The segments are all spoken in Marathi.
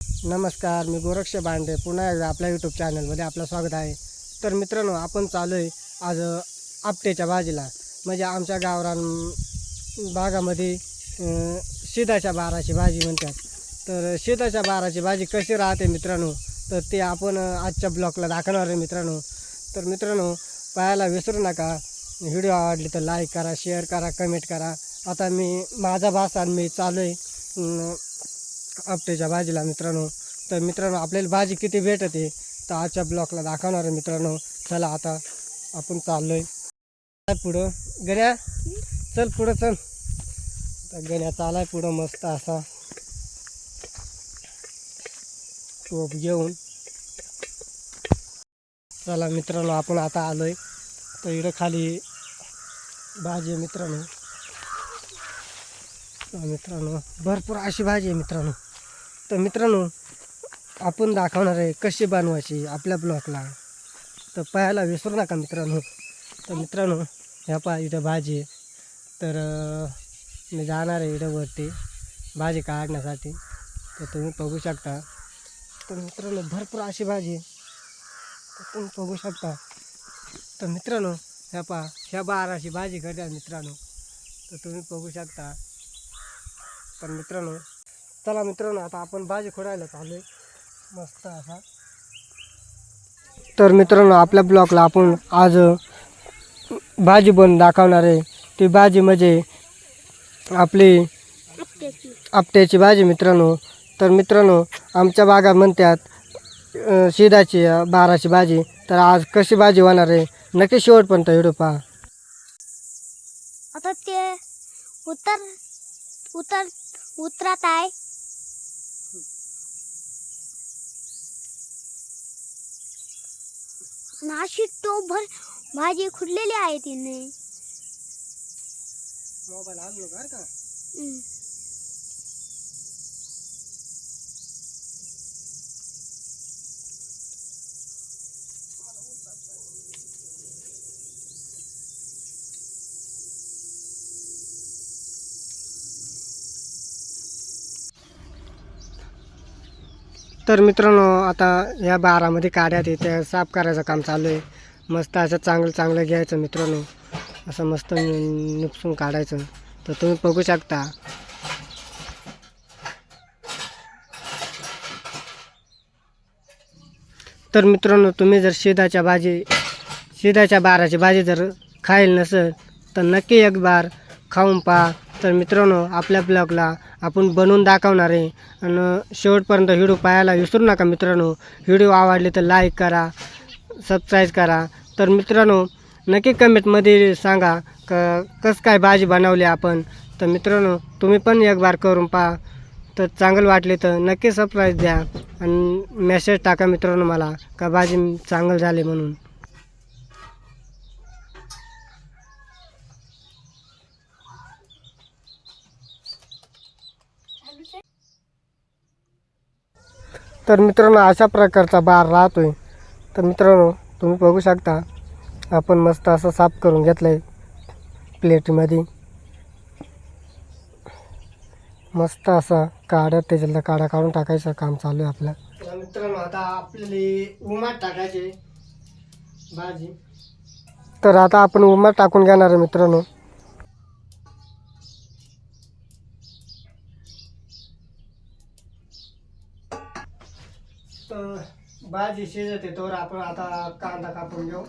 नमस्कार मी गोरक्ष बांडे पुन्हा एकदा आपल्या यूट्यूब चॅनलमध्ये आपलं स्वागत आहे. तर मित्रांनो आपण चालू आहे आज आपटेच्या भाजीला म्हणजे आमच्या गावरान भागामध्ये अ, शिदाच्या बाराची भाजी म्हणतात. तर शिदाच्या बाराची भाजी कशी राहते मित्रांनो? तर ते आपण आजच्या ब्लॉगला दाखवणार आहे मित्रांनो. तर मित्रांनो पाहायला विसरू नका. व्हिडिओ आवडली तर लाईक करा शेअर करा कमेंट करा. आता मी माझा भास आणि मी चालू आहे आपटेच्या भाजीला मित्रांनो. तर मित्रांनो आपल्याला भाजी किती भेटते? तर आजच्या ब्लॉकला दाखवणार आहे मित्रांनो. चला आता आपण चाललोय. पुढं. गण्या चल पुढं चल. तर गण्या चालाय पुढं मस्त असा. टोप घेऊन. चला मित्रांनो आपण आता आलोय. तर इकडं खाली भाजी आहे मित्रांनो. मित्रांनो भरपूर अशी भाजी आहे मित्रांनो. तर मित्रांनो आपण दाखवणार आहे कशी बनवायची आपल्या ब्लॉकला तर पाहायला विसरू नका मित्रांनो. तर मित्रांनो ह्या पहा इथं भाजी आहे. तर मी जाणार आहे इथं वरती भाजी काढण्यासाठी. तर तुम्ही बघू शकता. तर मित्रांनो भरपूर अशी भाजी तर तुम्ही बघू शकता. तर मित्रांनो ह्या पहा ह्या बाराची भाजी करतात मित्रांनो. तर तुम्ही बघू शकता. तर मित्रांनो चला मित्रांनो आता आपण भाजी खोडायला चालू आहे मस्त असा. तर मित्रांनो आपल्या ब्लॉकला आपण आज भाजी बनवून दाखवणार आहे. ती भाजी म्हणजे आपली आपट्याची भाजी मित्रांनो. तर मित्रांनो आमच्या बागा म्हणतात शिदाची बाराची भाजी तर आज कशी भाजी होणार आहे? नक्की शेवटपर्यंत व्हिडिओ पहा. आता ते उतर उतर उतरत आहे. नाशिक टोभर भाजी खुडलेली आहे तिने. मोबाईल आणलो का तर मित्रांनो आता या बारामध्ये काड्यात आहे साफ करायचं काम चालू आहे. मस्त असं चांगलं चांगलं घ्यायचं मित्रांनो. असं मस्त नि- निपसून काढायचं. तर तुम्ही बघू शकता. तर मित्रांनो तुम्ही जर शिदाच्या भाजी शिदाच्या बाराची भाजी जर खाईल नसेल तर नक्की एक बार खाऊन पहा. तर मित्रांनो आपल्या ब्लॉगला आपण बनवून दाखवणार आहे. आणि शेवटपर्यंत व्हिडिओ पाहायला विसरू नका मित्रांनो. व्हिडिओ आवडले तर लाईक करा सबस्क्राईब करा. तर मित्रांनो नक्की कमेंटमध्ये सांगा क कसं काय भाजी बनवली आपण. तर मित्रांनो तुम्ही पण एक बार करून पहा. तर चांगलं वाटले तर नक्की सरप्राईज द्या. आणि मेसेज टाका मित्रांनो मला का भाजी चांगलं झाले म्हणून. तर मित्रांनो अशा प्रकारचा बार राहतोय. तर मित्रांनो तुम्ही बघू शकता आपण मस्त असं साफ करून घेतलं आहे प्लेटमध्ये. मस्त असा काढा त्याच्यातला काढा काढून टाकायचं काम चालू आहे आपलं. मित्रांनो आता आपल्याला उमाट टाकायचे भाजी. तर आता आपण उमाट टाकून घेणार आहे मित्रांनो तर भाजी शिजते तर आपण आता कांदा कापून घेऊ.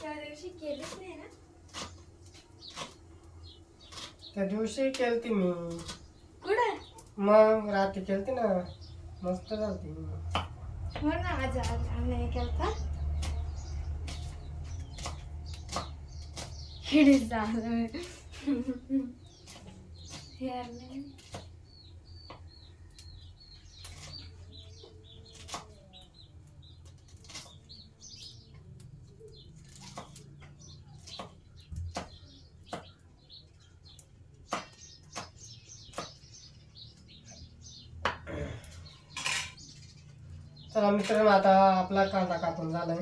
त्या दिवशी केलीच नाही ना त्या दिवशी केलती मी. कुठं? मग रात्री केलती ना. मस्त झालती. हो ना आज आज आम्ही केलता. हिडी झालं. यार नाही. मित्रांनो आता आपला कांदा कापून झालाय.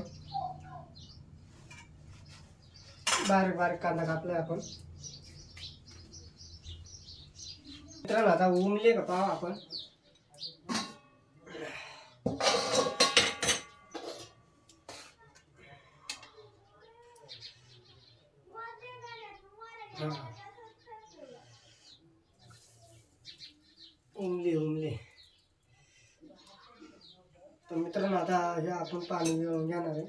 बारीक बारीक कांदा कापलाय आपण. मित्रांनो आता उमले का पाव आपण हा. उमले उमले तर मित्रांनो आता हे आपण पाणी घेऊन घेणार आहे.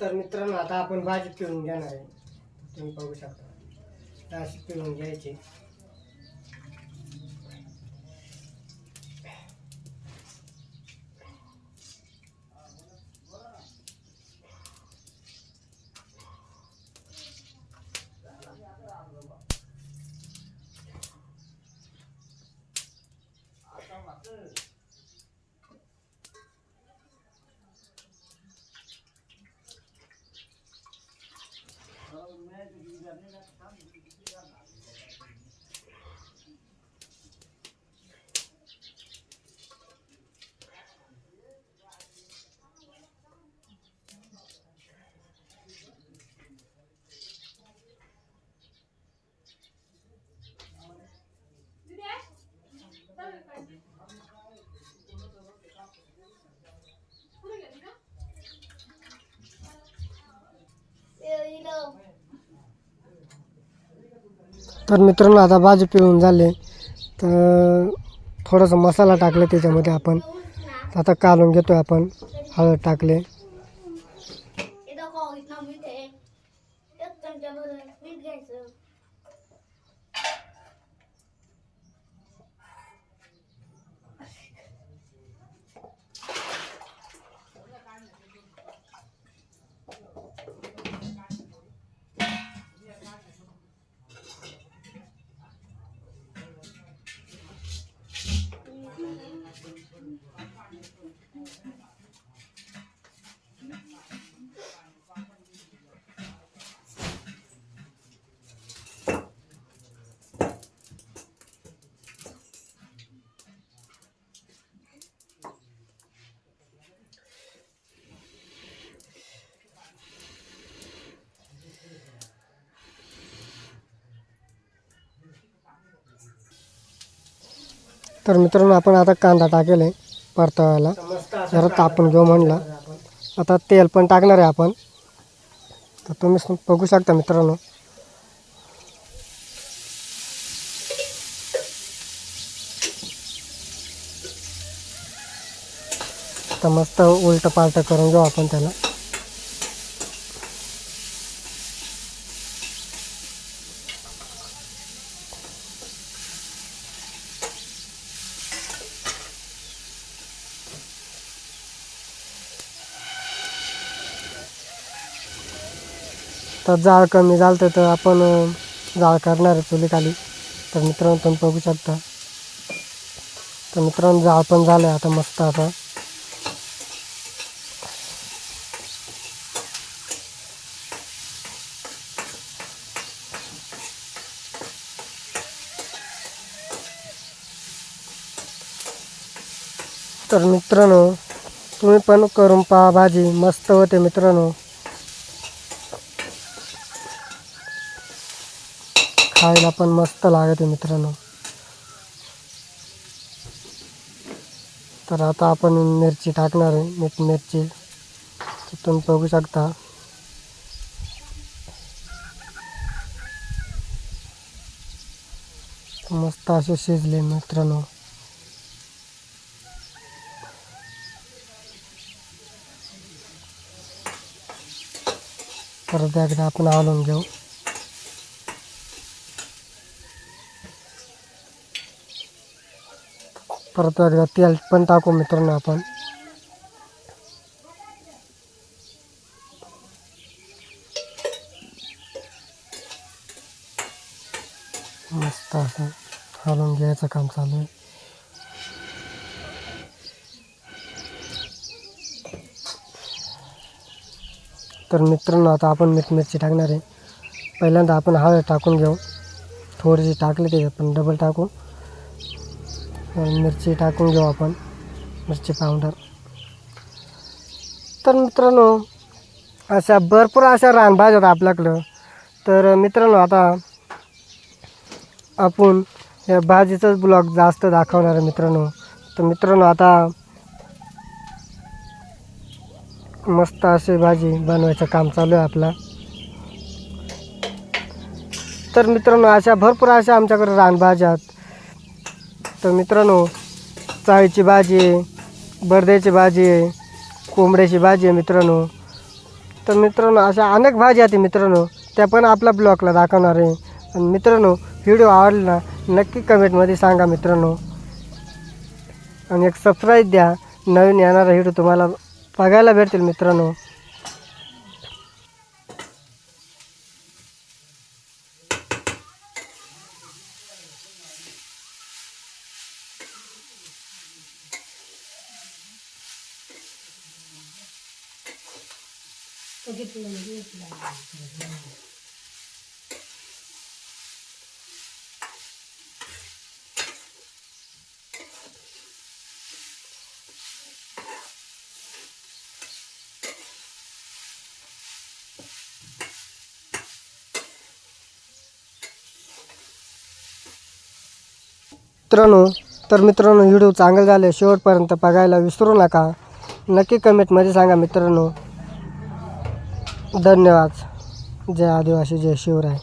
तर मित्रांनो आता आपण भाजी पिळून घेणार आहे. तुम्ही बघू शकता. अशी पिळून घ्यायची. तर मित्रांनो आता भाजी पिळून झाले. तर थोडासा मसाला टाकला त्याच्यामध्ये आपण. आता कालून घेतो आपण. हळद टाकले. घ्यायचं. तर मित्रांनो आपण आता कांदा टाकेल आहे. परतवायला. जरा तापून घेऊ म्हणला. आता तेल पण टाकणार आहे आपण. तर तुम्ही बघू शकता मित्रांनो. तर मस्त उलट पालट करून घेऊ आपण त्याला. तर जाळ कमी झालं तर आपण जाळ करणार आहे चुलीखाली. तर मित्रांनो तुम्ही बघू शकता. तर मित्रांनो जाळ पण झालं आहे आता मस्त आता. तर मित्रांनो तुम्ही पण करून पहा भाजी. मस्त होते मित्रांनो. खायला पण मस्त लागते मित्रांनो. तर आता आपण मिरची टाकणार आहे मीठ मिरची. तर तुम्ही बघू शकता. मस्त असे शिजले मित्रांनो. परत एकदा आपण हलवून घेऊ. परत एकदा तेल पण टाकू मित्रांनो आपण. मस्त असं हलवून घ्यायचं काम चालू आहे. तर मित्रांनो आता आपण मीठ मिरची टाकणार आहे. पहिल्यांदा आपण हळद टाकून घेऊ. थोडीशी टाकली ते आपण डबल टाकू. मिरची टाकून घेऊ आपण मिरची पावडर. तर मित्रांनो अशा भरपूर अशा रानभाज्या आहेत आपल्याकडं. तर मित्रांनो आता आपण या भाजीचाच ब्लॉग जास्त दाखवणार आहे मित्रांनो. तर मित्रांनो आता मस्त अशी भाजी बनवायचं काम चालू आहे आपला. तर मित्रांनो अशा भरपूर अशा आमच्याकडे रानभाज्या आहेत. तर मित्रांनो चाळीची भाजी आहे बर्द्याची भाजी आहे कोंबड्याची भाजी आहे मित्रांनो. तर मित्रांनो अशा अनेक भाज्या आहेत मित्रांनो त्या पण आपल्या ब्लॉगला दाखवणार आहे. आणि मित्रांनो व्हिडिओ आवडला नक्की कमेंटमध्ये सांगा मित्रांनो. आणि एक सबस्क्राईब द्या नवीन येणारा व्हिडिओ तुम्हाला बघायला भेटतील मित्रांनो. मित्रांनो तर मित्रांनो व्हिडिओ चांगला झाले शेवटपर्यंत बघायला विसरू नका. नक्की कमेंटमध्ये सांगा मित्रांनो. धन्यवाद. जय आदिवासी जय शिवराय.